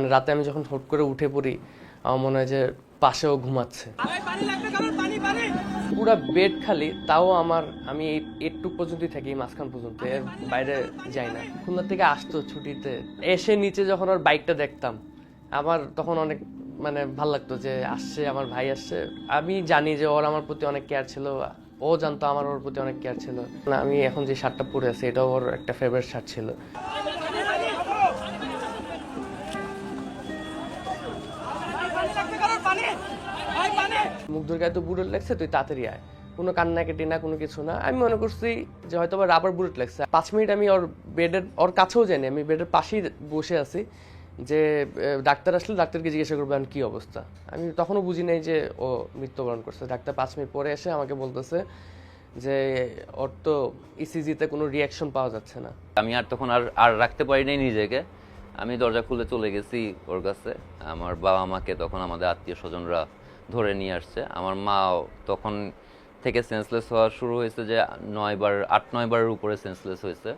মানে রাতে আমি যখন হুট করে উঠে পড়ি, আমার মনে হয় যে পাশেও ঘুমাচ্ছে। পুরো বেড খালি, তাও আমার, আমি এই এইটুক পর্যন্তই থাকি মাঝখান পর্যন্ত, এর বাইরে যাই না। খুলনা থেকে আসতো ছুটিতে, এসে নিচে যখন ওর বাইকটা দেখতাম, আমার তখন অনেক মানে ভালো লাগতো যে আসছে, আমার ভাই আসছে। আমি জানি যে ওর আমার প্রতি অনেক কেয়ার ছিল, ও জানতো আমার ওর প্রতি অনেক কেয়ার ছিল। আমি এখন যে শার্টটা পরে আছি, এটাও ওর একটা ফেভারিট শার্ট ছিল। মুগ্ধর গায়ে তো বুলেট লাগছে, তুই তাড়াতাড়ি আয়। কোনো কান্না কান্নাকাটি না, কোনো কিছু না। আমি মনে করছি যে হয়তো বা রাবার বুলেট লাগছে। পাঁচ মিনিট আমি ওর বেডের ওর কাছেও যাইনি, আমি বেডের পাশেই বসে আছি যে ডাক্তার আসলে ডাক্তারকে জিজ্ঞাসা করব এখন কী অবস্থা। আমি তখনও বুঝি নাই যে ও মৃত্যুবরণ করছে। ডাক্তার পাঁচ মিনিট পরে এসে আমাকে বলতেছে যে, ওর তো ইসিজিতে কোনো রিয়াকশন পাওয়া যাচ্ছে না। আমি আর তখন আর আর রাখতে পারি নাই নিজেকে। আমি দরজা খুলে চলে গেছি ওর কাছে। আমার বাবা মাকে তখন আমাদের আত্মীয় স্বজনরা ধরে নিয়ে আসছে। আমার মাও তখন থেকে সেন্সলেস হওয়া শুরু হয়েছে যে নয়বার, আট নয় বারের উপরে সেন্সলেস হয়েছে।